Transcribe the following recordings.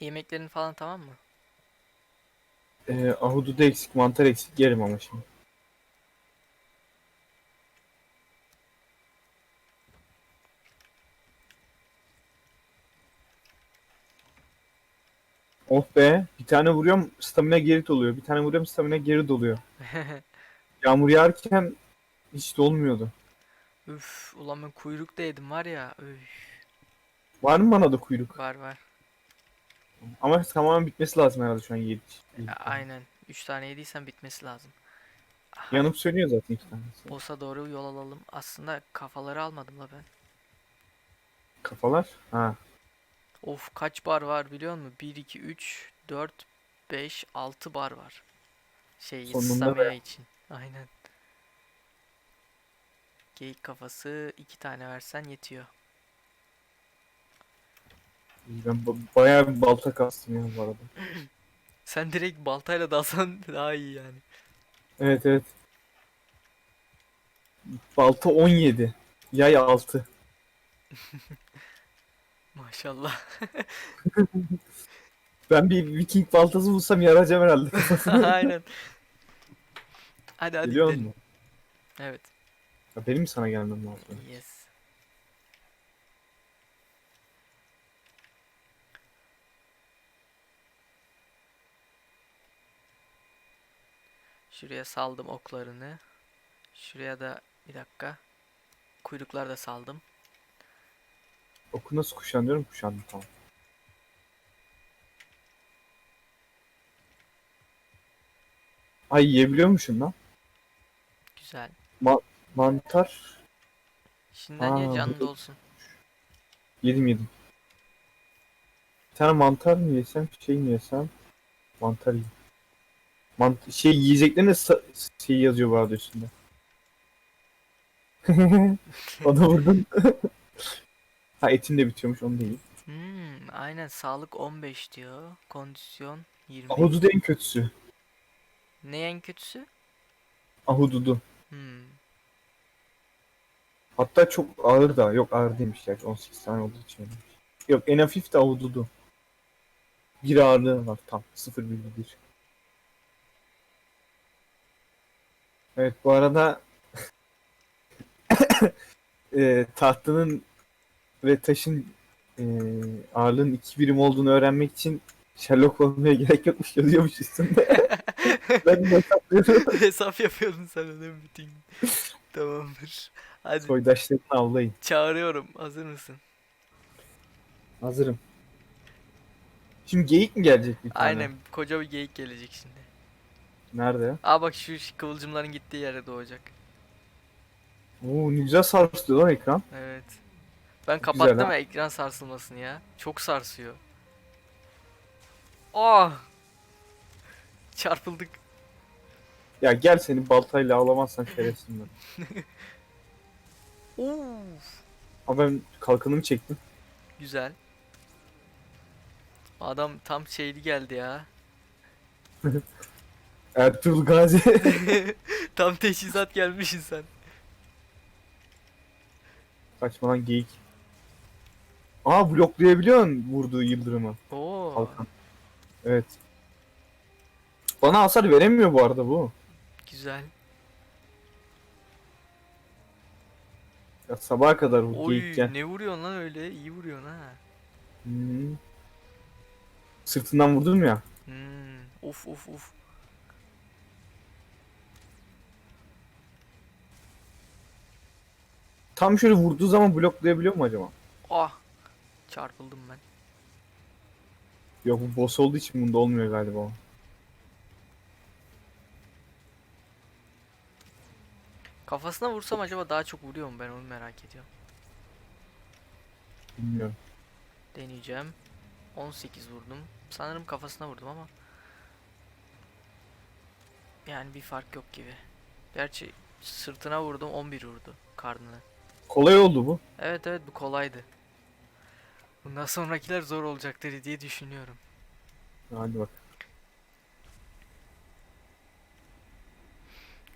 Yemeklerin falan tamam mı? Ee, ahududu eksik, mantar eksik yerim ama şimdi. Oh be, bir tane vuruyorum stamina geri doluyor. Bir tane vuruyorum stamina geri doluyor. Yağmur yağarken hiç dolmuyordu. Üf, ulan ben kuyruk da yedim var ya. Üf, Var mı bana da kuyruk? var var. Ama tamamen bitmesi lazım herhalde şu an yedi. Ya, aynen. 3 tane yediysen bitmesi lazım. Aha, Yanıp sönüyor zaten iki tanesi. Boss'a doğru yol alalım. Aslında kafaları almadım la ben. Kafalar? Ha. Of kaç bar var biliyor musun? 1, 2, 3, 4, 5, 6 bar var. Şey be. için. Aynen. Geyik kafası iki tane versen yetiyor. Ben ba- bayağı bir balta kastım ya bu arada. Sen direkt baltayla dalsan daha iyi yani. Evet evet. Balta 17. Yay 6. Maşallah. Ben bir Viking baltası bulsam yarayacağım herhalde. Aynen. Hadi hadi Biliyor gidelim. musun? Evet. Ya benim mi sana gelmem lazım? Yes. Şuraya saldım oklarını. Şuraya da bir dakika. Kuyruklar da saldım. Oku nasıl kuşanıyorum? Kuşandım tamam. Ay yiyebiliyormuşum lan. Güzel. Mantar. Şimdiden ye Aa, canlı bu- olsun. Yedim yedim. Bir tane mantar mı yesem? Şey mi yesem? Mantar yiyeyim. Mant şey yiyeceklerine şey yazıyor arada üstünde. Ona vurdun. ha etin de bitiyormuş onu yiyeyim. Hmm, aynen sağlık 15 diyor. Kondisyon 20. Ahududu en kötüsü. Ne en kötüsü? Ahududu. Hmm. Hatta çok ağır da. Yok ağır değilmiş gerçi 18 tane olduğu için. Yok en hafif de ahududu. Bir ağırlığı var tam. 0,1. Evet bu arada e, tahtının ve taşın e, ağırlığın iki birim olduğunu öğrenmek için Sherlock olmaya gerek yokmuş yazıyormuş üstünde. ben hesaplıyorum. Hesap yapıyordun sen öyle bütün gün. Tamamdır. Hadi Soydaşlarını avlayın. çağırıyorum. Hazır mısın? Hazırım. Şimdi geyik mi gelecek bir tane? Aynen koca bir geyik gelecek şimdi. Nerede? Aa bak şu kıvılcımların gittiği yere doğacak. Oo ne güzel sarsılıyor lan ekran. Evet. Ben Güzel kapattım ha. ya ekran sarsılmasını ya. Çok sarsıyor. Ah! Çarpıldık. Ya gel seni baltayla avlamazsan şerefsin ben. Uf! Ama ben kalkanımı çektim. Güzel. Adam tam şeyli geldi ya. Ertuğrul Gazi. tam teçhizat gelmişsin sen. Kaçma lan geyik. Aa bloklayabiliyorsun vurduğu yıldırımı. Oo. Kalkan. Evet. Bana hasar veremiyor bu arada bu. Güzel. Ya sabaha kadar bu Oy geyik gel. ne vuruyorsun lan öyle? İyi vuruyorsun ha. Hmm. Sırtından vurdum ya. Hmm. Uf uf uf. Tam şöyle vurduğu zaman bloklayabiliyor mu acaba? Ah. Çarpıldım ben. Yok bu boss olduğu için bunda olmuyor galiba. Kafasına vursam acaba daha çok vuruyor mu ben onu merak ediyorum. Bilmiyorum. Deneyeceğim. 18 vurdum. Sanırım kafasına vurdum ama. Yani bir fark yok gibi. Gerçi sırtına vurdum 11 vurdu karnına. Kolay oldu bu. Evet evet bu kolaydı. Bundan sonrakiler zor olacaktır diye düşünüyorum. Hadi bak.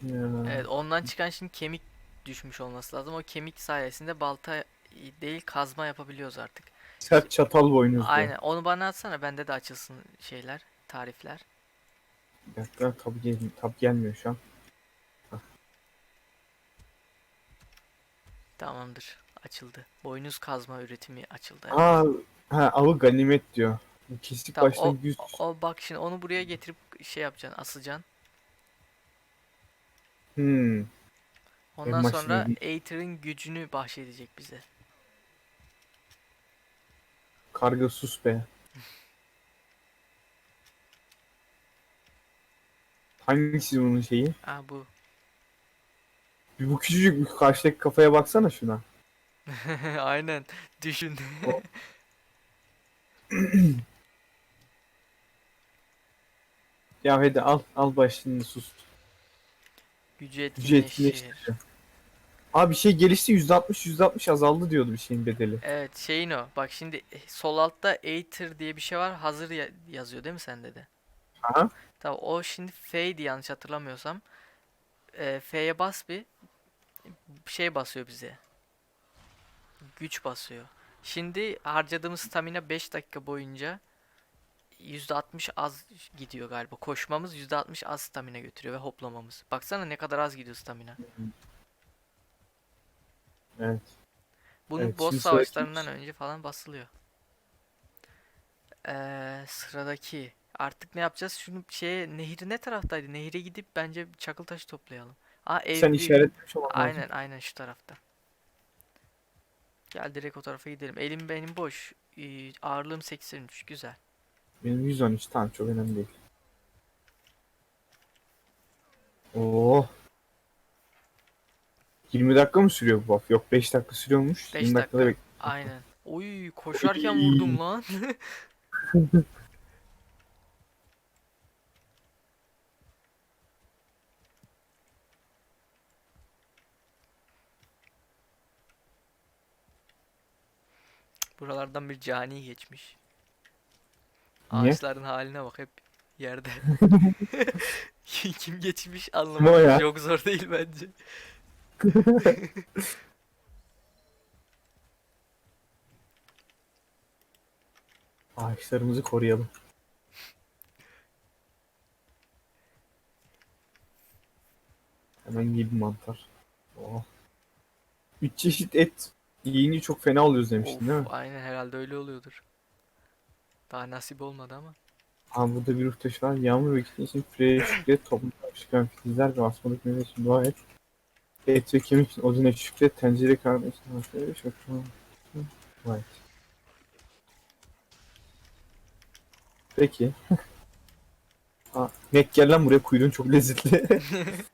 Ya. Evet ondan çıkan şimdi kemik düşmüş olması lazım. O kemik sayesinde balta değil kazma yapabiliyoruz artık. Sert çatal boynuzlu. Aynen. Onu bana atsana. Bende de açılsın şeyler, tarifler. Bir dakika tab, gel tab gelmiyor şu an. Tamamdır. Açıldı. Boynuz kazma üretimi açıldı. Aa, ha, avı ganimet diyor. Kesik Tamam, baştan 100 O bak şimdi onu buraya getirip şey yapacaksın, asacaksın. Hmm. Ondan başına sonra Aether'ın gücünü bahşedecek bize. Karga sus be. Hangisi bunun şeyi? Aa bu. Bir bu küçücük bir karşıdaki kafaya baksana şuna. Aynen. Düşün. Ya hadi al al başını sus. Gücü Gücü. Abi bir şey gelişti %60 %60 azaldı diyordu bir şeyin bedeli. Evet şeyin o. Bak şimdi eh, sol altta Aether diye bir şey var. Hazır ya- yazıyor değil mi sende de? Aha. Tamam o şimdi F'ydi yanlış hatırlamıyorsam. Ee, F'ye bas bir. Şey basıyor bize. Güç basıyor. Şimdi harcadığımız stamina 5 dakika boyunca %60 az gidiyor galiba. Koşmamız %60 az stamina götürüyor ve hoplamamız. Baksana ne kadar az gidiyor stamina. Evet. Bunu Evet, boss savaşlarından önce falan basılıyor. Ee, sıradaki. Artık ne yapacağız? Şunu şeye nehri ne taraftaydı? Nehire gidip bence çakıl taşı toplayalım. Aa ev Sen büyük. işaretlemiş olman lazım. Aynen aynen şu tarafta. Gel direkt o tarafa gidelim. Elim benim boş. Ee, ağırlığım 83. Güzel. Benim 113 tamam çok önemli değil. Oo. 20 dakika mı sürüyor bu buff? Yok 5 dakika sürüyormuş. 5 20 dakikada dakika. bek- Aynen. Oy koşarken vurdum lan. Buralardan bir cani geçmiş. Niye? Ağaçların haline bak hep yerde. Kim geçmiş ya? Çok zor değil bence. Ağaçlarımızı koruyalım. Hemen yedi mantar. Oh. 3 çeşit et yiyince çok fena oluyoruz demiştin değil mi? Of, aynen herhalde öyle oluyordur. Daha nasip olmadı ama. Aa burada bir ruh taşı var. Yağmur ve için Freya şükret. Toplumda çıkan filizler ve asmalık meyve için dua et. Et ve kemik için oduna şükret. Tencere karnı için haşlayı çok Dua et. Peki. Aa, Nek gel lan buraya kuyruğun çok lezzetli.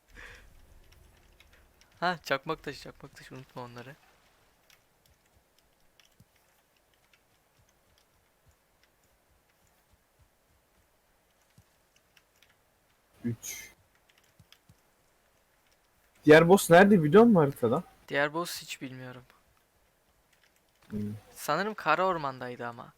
Ha çakmak taşı çakmak taşı unutma onları. Üç. Diğer boss nerede biliyor musun haritada? Diğer boss hiç bilmiyorum. Hmm. Sanırım kara ormandaydı ama.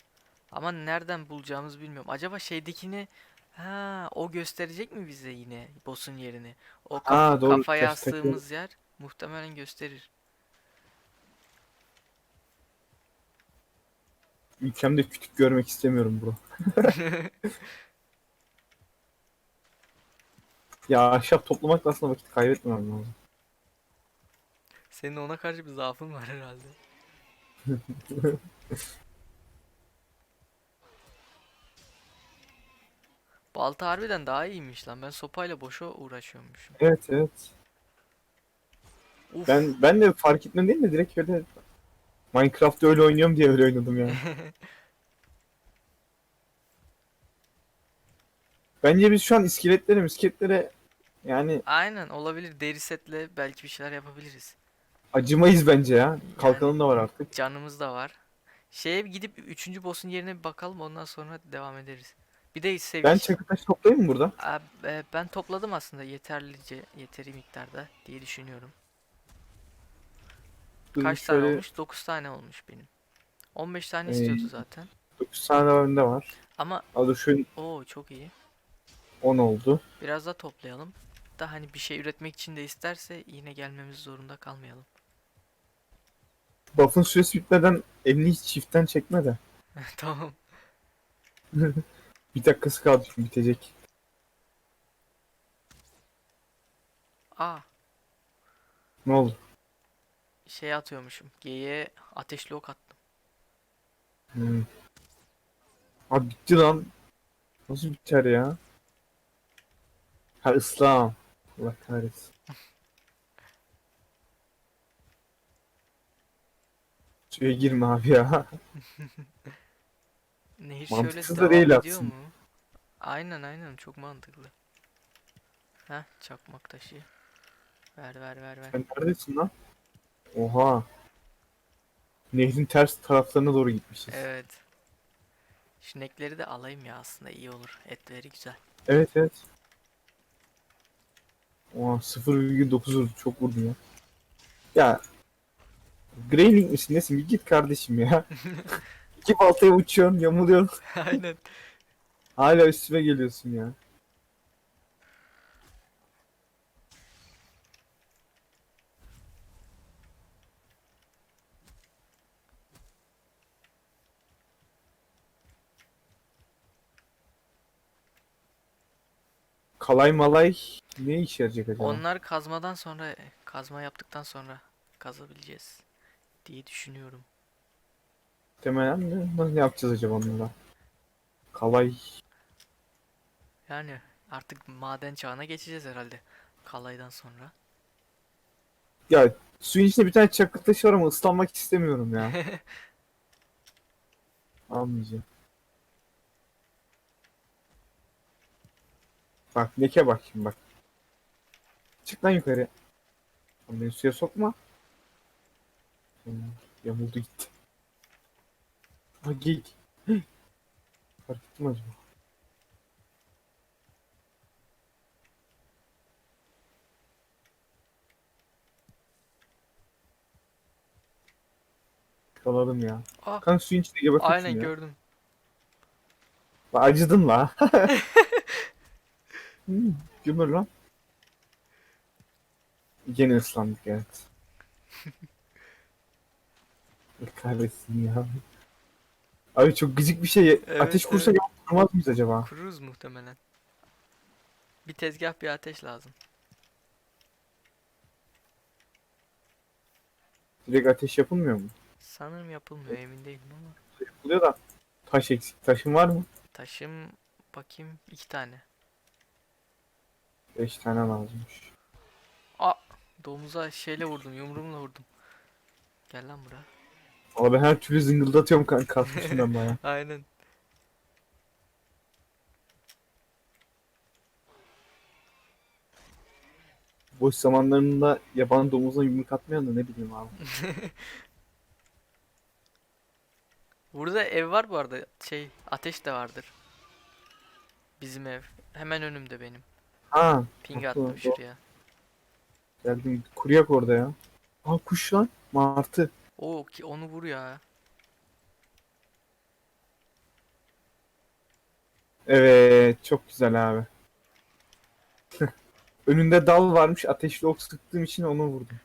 Ama nereden bulacağımızı bilmiyorum. Acaba şeydekini ha o gösterecek mi bize yine boss'un yerini? O kaf- Aa, doğru, kafaya takı- astığımız yer muhtemelen gösterir. Ülkemde kütük görmek istemiyorum bro. ya ahşap toplamakla aslında vakit kaybetmemem lazım. Senin ona karşı bir zaafın var herhalde. Balta harbiden daha iyiymiş lan. Ben sopayla boşa uğraşıyormuşum. Evet evet. Uf. Ben ben de fark etmem değil de direkt öyle Minecraft'ta öyle oynuyorum diye öyle oynadım yani. Bence biz şu an iskeletlere miskeletlere yani Aynen olabilir. Deri setle belki bir şeyler yapabiliriz. acımayız bence ya. Kalkanın da var artık. Canımız da var. Şeye gidip 3. boss'un yerine bir bakalım ondan sonra devam ederiz. Bir de seviye. Ben çakı taş toplayayım mı burada? Abi, e, ben topladım aslında yeterlice yeteri miktarda diye düşünüyorum. Dur Kaç tane şöyle olmuş? 9 tane olmuş benim. 15 tane Ee, istiyordu zaten. 9 tane önde var. Ama Aa, dur şöyle o çok iyi. 10 oldu. Biraz da toplayalım. Da hani bir şey üretmek için de isterse yine gelmemiz zorunda kalmayalım. Buff'ın süresi bitmeden elini hiç çiftten çekme de. tamam. Bir dakikası kaldı çünkü bitecek. Aa Ne oldu? şey atıyormuşum. G'ye ateşli ok attım. Hmm. Abi bitti lan. Nasıl biter ya? Ha ıslam. Allah kahretsin. Suya girme abi ya. Nehir şöyle Mantıksız da devam değil ediyor aslında. mu? Aynen aynen çok mantıklı. Heh çakmak taşı. Ver ver ver ver. Sen neredesin lan? Oha. Nehrin ters taraflarına doğru gitmişiz. Evet. Şinekleri de alayım ya aslında iyi olur. Etleri güzel. Evet evet. Oha 0,9 vurdu. Çok vurdun ya. Ya. Greyling misin nesin? Bir git kardeşim ya. İki baltaya uçuyorsun, yamuluyorsun. aynen. Hala üstüme geliyorsun ya. Kalay malay ne işe yarayacak acaba? Onlar kazmadan sonra kazma yaptıktan sonra kazabileceğiz diye düşünüyorum. Muhtemelen ne, ne yapacağız acaba onunla? Kalay Yani artık maden çağına geçeceğiz herhalde. Kalaydan sonra. ya suyun içinde bir tane çakıl taşı var ama ıslanmak istemiyorum ya. Almayacağım. Bak leke bak şimdi bak. Çık lan yukarı. Lan Beni suya sokma. Hmm, Yamuldu gitti. Ha geyik. Fark ettim acaba? Kaladım ya. Ah, Kan suyun içinde gebertiyorsun aynen ya. gördüm. Lan acıdın la. hmm, gömür lan. Gene ıslandık evet. Allah Kahretsin ya. Abi çok gıcık bir şey. Evet, Ateş kursa evet. yapamaz mıyız acaba? Kururuz muhtemelen. Bir tezgah bir ateş lazım. Direkt ateş yapılmıyor mu? Sanırım yapılmıyor emin değilim ama. Yapılıyor da. Taş eksik. Taşın var mı? Taşım bakayım iki tane. 5 tane lazımmış. Aa domuza şeyle vurdum yumruğumla vurdum. Gel lan buraya. Valla ben her türlü zıngıldatıyorum kanka. Kasmışım ben baya. Aynen. Boş zamanlarında yaban domuzuna yumruk atmayan da ne bileyim abi. Burada ev var bu arada. Şey ateş de vardır. Bizim ev. Hemen önümde benim. Ha Ping attım doğru. şuraya. geldim. Kuruyak orada ya. Aa kuş lan. Martı. O ki onu vur ya. Evet, çok güzel abi. Önünde dal varmış, ateşli ok sıktığım için onu vurdum.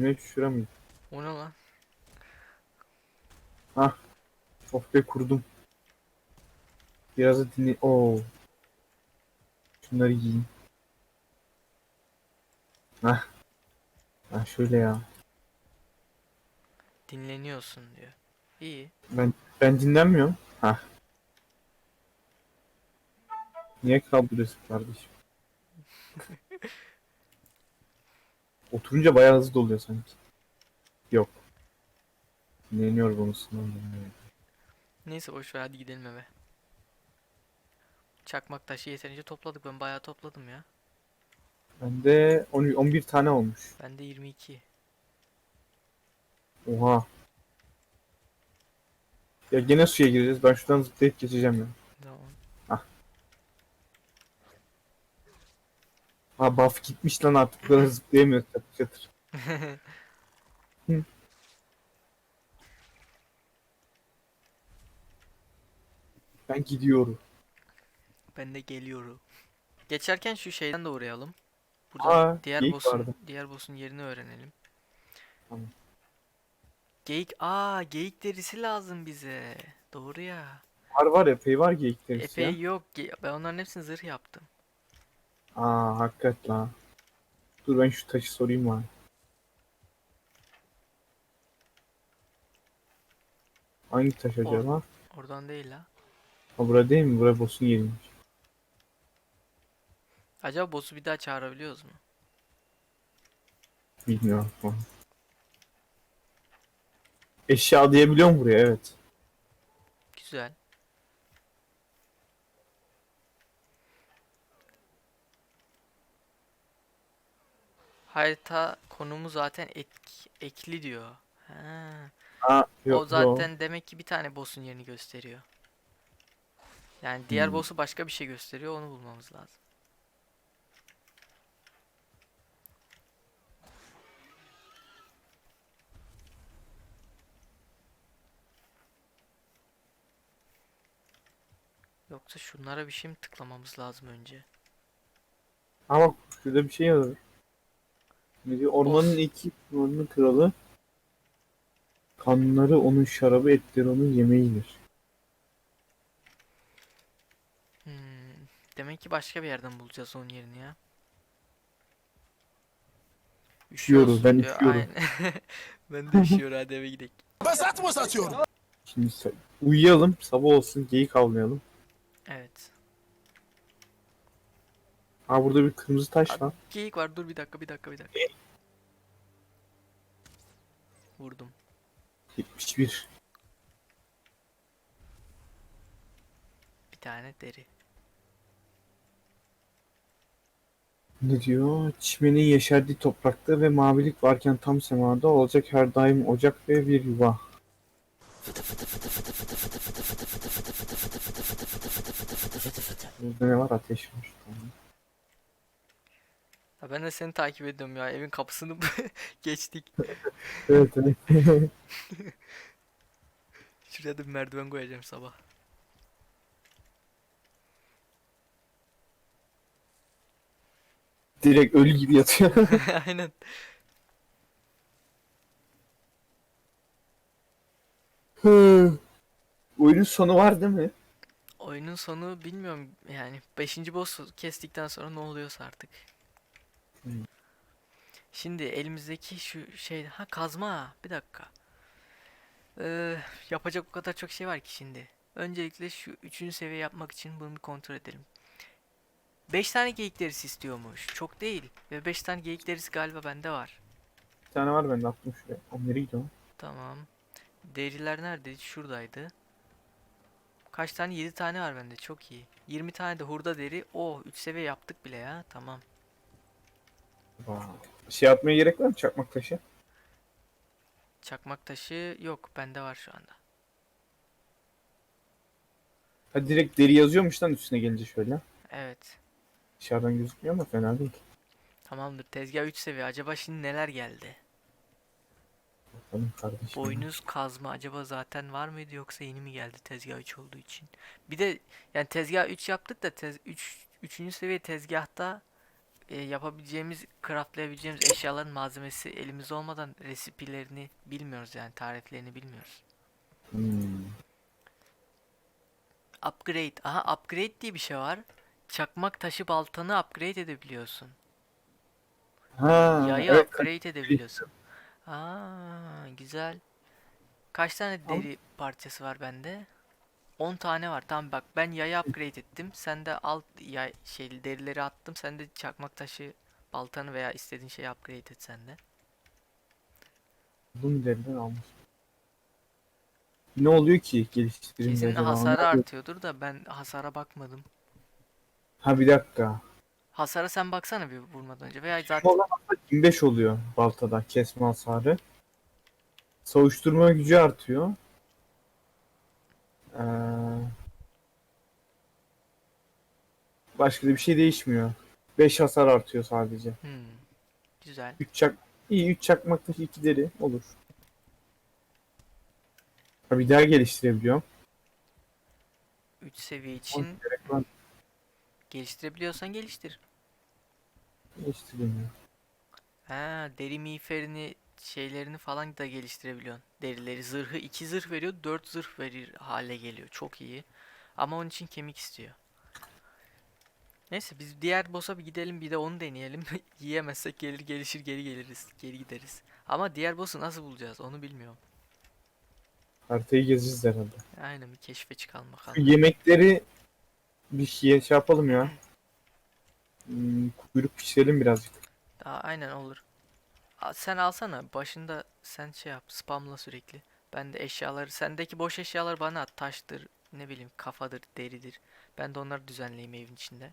Ev şura mıydı? O ne lan? Of be kurdum. Biraz da dinle... Oo. Şunları giyeyim. Hah. Ha şöyle ya. Dinleniyorsun diyor. İyi. Ben dinlenmiyorum. Hah. Niye kaldırıyorsun kardeşim? Oturunca bayağı hızlı doluyor sanki. Yok. Dinleniyor bunu sınavda. Neyse boş ver hadi gidelim eve. Çakmak taşı yeterince topladık. Ben bayağı topladım ya. Bende 10 11 tane olmuş. Bende 22. Oha. Ya gene suya gireceğiz. Ben şuradan zıplayıp geçeceğim ya. Tamam. Ha buff gitmiş lan artık. Bu kadar zıplayamıyoruz çatır çatır. Hı. Ben gidiyorum. Ben de geliyorum. Geçerken şu şeyden de uğrayalım. Burada Aa, diğer boss'un vardı. diğer boss'un yerini öğrenelim. Tamam. Geyik, aa geyik derisi lazım bize. Doğru ya. Var var epey var geyik derisi Epey ya. yok. Ge- Ben onların hepsini zırh yaptım. Aa hakikat la. Dur ben şu taşı sorayım var. Hangi taş acaba? Oradan değil ha. Ha bura değil mi? Bura boss'un yeriymiş. Acaba boss'u bir daha çağırabiliyoruz mu? Bilmiyorum. Eşya diyebiliyor mu buraya? Evet. Güzel. Harita konumu zaten ek- ekli diyor. Ha. Ha, yok, o zaten demek ki bir tane boss'un yerini gösteriyor. Yani diğer Hmm. boss'u başka bir şey gösteriyor, onu bulmamız lazım. Yoksa şunlara bir şey mi tıklamamız lazım önce? Bak şurada bir şey. Ne diyor? Ormanın Boss. iki ormanın kralı. Kanları onun şarabı, etleri onun yemeğidir. Hmm, demek ki başka bir yerden bulacağız onun yerini ya. Üşüyoruz, ben diyor, üşüyorum. aynen. ben de üşüyorum hadi eve gidelim. Basat mı satıyorum? Şimdi sa- uyuyalım, sabah olsun, geyik avlayalım. Evet. Ha burada bir kırmızı taş var. Geyik var dur bir dakika bir dakika bir dakika. Vurdum. 71. Bir tane deri. Ne diyor? Çimenin yeşerdiği toprakta ve mavilik varken tam semada olacak her daim ocak ve bir yuva. Burada ne var? Ateş var. Tamam. Ha ben de seni takip ediyorum ya evin kapısını geçtik. Evet evet. Şuraya da bir merdiven koyacağım sabah. Direkt ölü gibi yatıyor. Aynen. Oyunun sonu var değil mi? Oyunun sonu bilmiyorum yani 5. boss kestikten sonra ne oluyorsa artık. Hmm. Şimdi elimizdeki şu şey ha kazma bir dakika. Ee, yapacak o kadar çok şey var ki şimdi. Öncelikle şu üçüncü seviye yapmak için bunu bir kontrol edelim. 5 tane geyik derisi istiyormuş. Çok değil. Ve 5 tane geyik derisi galiba bende var. Bir tane var bende attım şuraya. O nereye gidiyor? Tamam. Deriler neredeydi? Şuradaydı. Kaç tane? 7 tane var bende. Çok iyi. 20 tane de hurda deri. O 3 seviye yaptık bile ya. Tamam. Şey atmaya gerek var mı çakmak taşı? Çakmak taşı yok. Bende var şu anda. Ha direkt deri yazıyormuş lan üstüne gelince şöyle. Evet. Dışarıdan gözükmüyor ama fena değil. Tamamdır. Tezgah 3 seviye. Acaba şimdi neler geldi? Bakalım kardeşim. Boynuz kazma acaba zaten var mıydı yoksa yeni mi geldi tezgah 3 olduğu için? Bir de yani tezgah 3 yaptık da tez 3 3. seviye tezgahta e, yapabileceğimiz, craftlayabileceğimiz eşyaların malzemesi elimizde olmadan resipilerini bilmiyoruz yani tariflerini bilmiyoruz. Hmm. Upgrade. Aha upgrade diye bir şey var. Çakmak taşı baltanı upgrade edebiliyorsun. Ha, Yayı evet, upgrade edebiliyorsun. Aa, güzel. Kaç tane deri parçası var bende? 10 tane var. Tamam bak ben yayı upgrade ettim. Sen de alt yay şey derileri attım. Sen de çakmak taşı baltanı veya istediğin şeyi upgrade et sen de. Bunu deriden almış. Ne oluyor ki geliştirince Kesin acaba? hasarı artıyordur da ben hasara bakmadım. Ha bir dakika. Hasara sen baksana bir vurmadan önce veya zaten olan hasar 25 oluyor baltada kesme hasarı. Savuşturma gücü artıyor. Ee, başka da bir şey değişmiyor. 5 hasar artıyor sadece. Hmm, güzel. 3 çak iyi 3 çakmak taşı 2 deri olur. Bir daha geliştirebiliyorum. 3 seviye için geliştirebiliyorsan geliştir. Geliştiremiyor. Ha, deri miğferini şeylerini falan da geliştirebiliyorsun. Derileri, zırhı 2 zırh veriyor, 4 zırh verir hale geliyor. Çok iyi. Ama onun için kemik istiyor. Neyse biz diğer boss'a bir gidelim bir de onu deneyelim. Yiyemezsek gelir gelişir geri geliriz. Geri gideriz. Ama diğer boss'u nasıl bulacağız onu bilmiyorum. Haritayı gezeceğiz herhalde. Aynen bir keşfe çıkalım Şu bakalım. yemekleri bir şey yapalım ya. Hmm, kuyruk pişirelim birazcık. Aa, aynen olur. Aa, sen alsana başında sen şey yap spamla sürekli. Ben de eşyaları sendeki boş eşyalar bana at. Taştır ne bileyim kafadır deridir. Ben de onları düzenleyeyim evin içinde.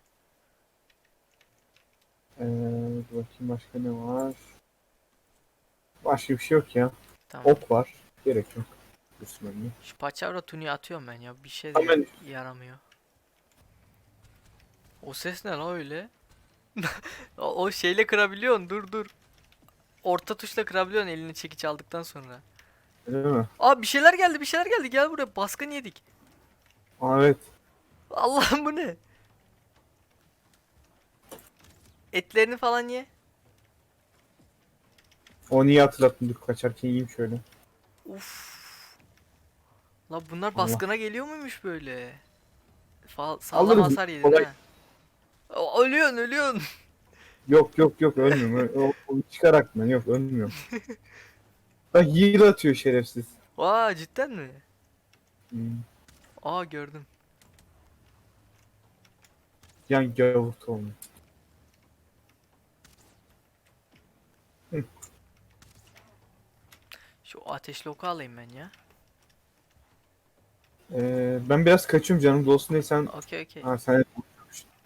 Ee, dur bakayım başka ne var? Başka bir şey yok ya. Tamam. Ok var. Gerek yok. Üstüne. Şu paçavra tuniği atıyorum ben ya. Bir şey de yaramıyor. O ses ne la öyle? o, o şeyle kırabiliyorsun. Dur dur. Orta tuşla kırabiliyorsun elini çekiç aldıktan sonra. Öyle mi? Aa bir şeyler geldi bir şeyler geldi. Gel buraya baskın yedik. Aa, evet. Allah'ım bu ne? Etlerini falan ye. Onu iyi hatırlattın. Dur kaçarken yiyeyim şöyle. Uf. La bunlar baskına geliyor muymuş böyle? Fa sağlam Alırız, hasar yedin kolay. ha. Ölüyorsun ölüyorsun. Yok yok yok ölmüyorum. O, o çıkar aklından. Yok ölmüyorum. Bak heal atıyor şerefsiz. Vaa cidden mi? Hmm. Aa gördüm. Yan gavur tohumu. Şu ateşli oku alayım ben ya. Ee, ben biraz kaçıyorum canım dolsun diye sen... Okey okey. Ha sen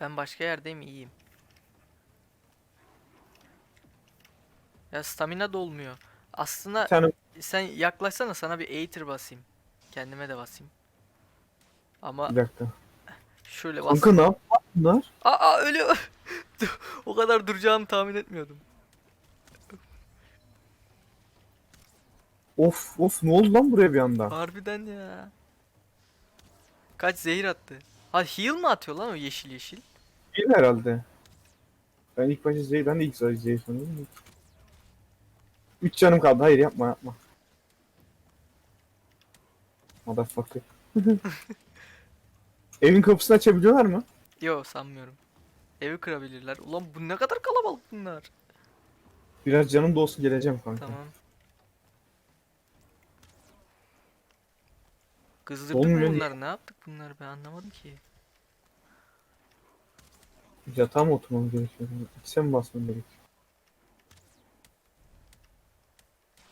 Ben başka yerdeyim iyiyim. Ya stamina dolmuyor. Aslında sen sen yaklaşsana sana bir Aether basayım. Kendime de basayım. Ama bir dakika. şöyle bas. Kanka ne yaptın bunlar? Aa ölüyor. o kadar duracağını tahmin etmiyordum. Of of ne oldu lan buraya bir anda? Harbiden ya. Kaç zehir attı. Ha heal mı atıyor lan o yeşil yeşil? Değil herhalde. Ben ilk başta Z'yi, ben de ilk başta Z'yi sanıyordum. 3 canım kaldı. Hayır yapma yapma. Motherfucker. Evin kapısını açabiliyorlar mı? Yo sanmıyorum. Evi kırabilirler. Ulan bu ne kadar kalabalık bunlar. Biraz canım da olsun geleceğim kanka. Tamam. Kızdırdık mı Olmuyor bunları? Ne yaptık bunları ben anlamadım ki. Yatağa mı oturmam gerekiyor? İkisine mi basmam gerekiyor?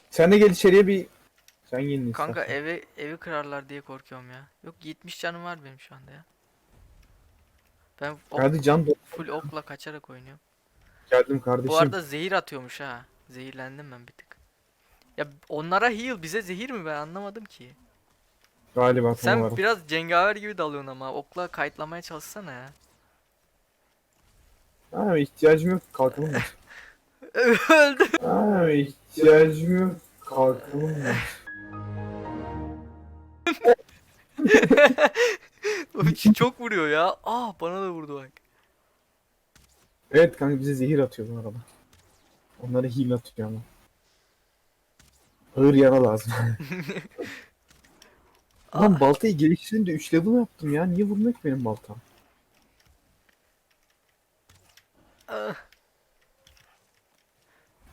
Sen de gel içeriye bir... Sen yenilin Kanka istersen. evi evi kırarlar diye korkuyorum ya. Yok 70 canım var benim şu anda ya. Ben ok- Hadi can do- full okla kaçarak oynuyorum. geldim kardeşim. Bu arada zehir atıyormuş ha. Zehirlendim ben bir tık. Ya onlara heal bize zehir mi ben anlamadım ki. Galiba Sen olarak. biraz cengaver gibi dalıyorsun ama okla kayıtlamaya çalışsana ya. Ha, ihtiyacım yok kalkamam var. Öldü. Ha, ihtiyacım yok ç- çok vuruyor ya. Aa bana da vurdu bak. Evet kanka bize zehir atıyor bu arada. Onlara heal atıyor ama. Ağır yara lazım. Lan baltayı geliştirince de 3 level yaptım ya. Niye vurmuyor ki benim baltam?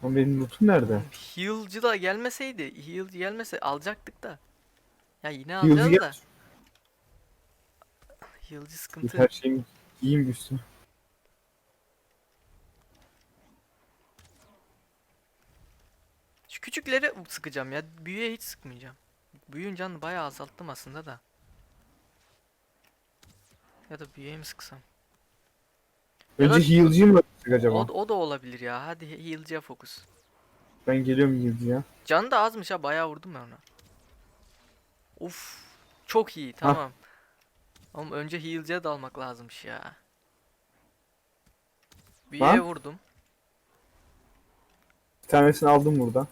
Lan benim lootum nerede? Heal'cı da gelmeseydi, heal'cı gelmese alacaktık da. Ya yine Heal'cı alacağız da. gel. Heal'cı sıkıntı. her şeyimi giyeyim üstüme. Şu küçükleri sıkacağım ya. Büyüye hiç sıkmayacağım. Büyüğün canını bayağı azalttım aslında da. Ya da büyüye mi sıksam? Önce heal'cıyı mı yapacak acaba? O, o da olabilir ya. Hadi heal'cıya fokus. Ben geliyorum heal'cıya. Canı da azmış ha. Bayağı vurdum ben ona. Uf. Çok iyi. Tamam. Ama önce heal'cıya dalmak lazımmış ya. Büyüye Lan. vurdum. Bir tanesini aldım burada.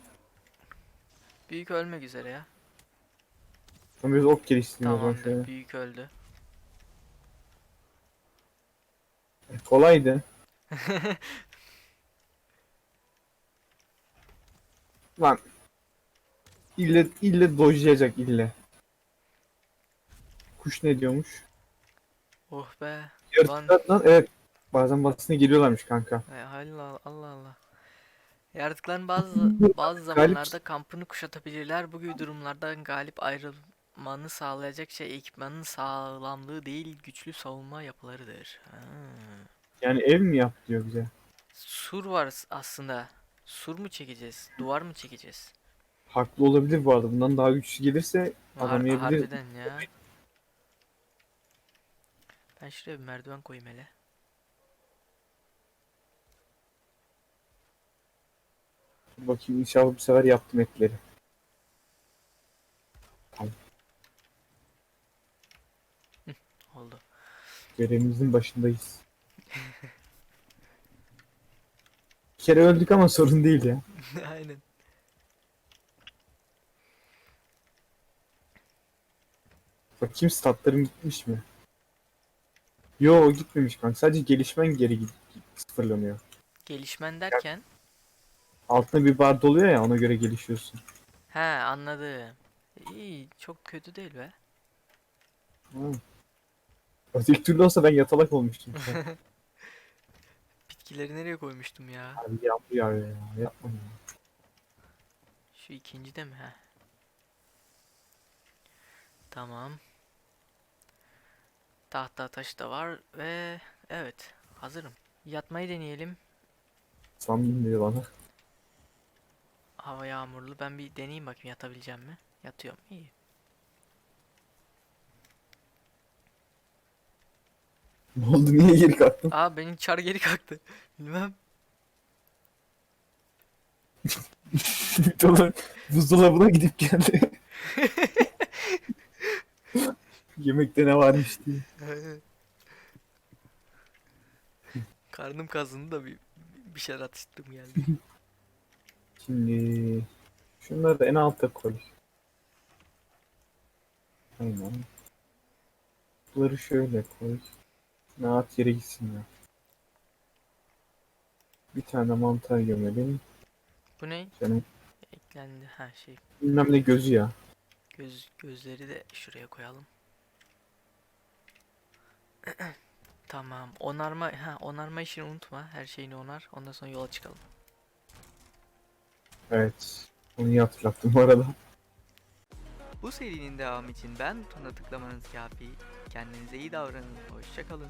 Büyük ölmek üzere ya. Ben biraz ok geliştireyim o zaman Tamamdır. şöyle. Büyük öldü. E, Kolaydı. Lan. İlle, ille dojlayacak ille. Kuş ne diyormuş? Oh be. Yaratıklar lan evet. Bazen basına geliyorlarmış kanka. Allah Allah Allah. Yaratıkların bazı bazı zamanlarda kampını kuşatabilirler. Bu gibi durumlarda galip ayrılmanı sağlayacak şey ekipmanın sağlamlığı değil, güçlü savunma yapılarıdır. Ha. Yani ev mi yap diyor bize. Sur var aslında. Sur mu çekeceğiz? Duvar mı çekeceğiz? Haklı olabilir bu arada. Bundan daha güçlü gelirse Har- Alamayabilir. harbiden ya. Ben şuraya bir merdiven koyayım hele. bakayım inşallah bu sefer yaptım etleri. Oldu. Görevimizin başındayız. Bir kere öldük ama sorun değil ya. Aynen. Bakayım statlarım gitmiş mi? Yo gitmemiş kanka. Sadece gelişmen geri git sıfırlanıyor. Gelişmen derken Altına bir bar doluyor ya ona göre gelişiyorsun. he anladım. İyi, çok kötü değil be. Ha. Öteki türlü olsa ben yatalak olmuştum. Bitkileri nereye koymuştum ya? Abi yağıyor ya. Yapma ya. Şu ikinci de mi? Heh. Tamam. Tahta taş da var ve evet hazırım. Yatmayı deneyelim. Sandım dedi bana. Hava yağmurlu. Ben bir deneyeyim bakayım yatabileceğim mi? Yatıyorum. İyi. Ne oldu niye geri kalktın? Aa benim çar geri kalktı. Bilmem. Dolar buzdolabına gidip geldi. Yemekte ne varmış diye. Karnım kazındı da bir bir şeyler atıştım geldi. Şimdi şunları da en alta koy. Aynen. Bunları şöyle koy. Ne at yere gitsin ya. Bir tane mantar gömelim. Bu ne? Canım Eklendi. Ha şey bilmem ne gözü ya. göz gözleri de şuraya koyalım. Tamam. Onarma ha onarma işini unutma. Her şeyini onar. Ondan sonra yola çıkalım. Evet. Onu iyi hatırlattım bu arada. Bu serinin devamı için ben butona tıklamanız kafi. Kendinize iyi davranın. Hoşçakalın.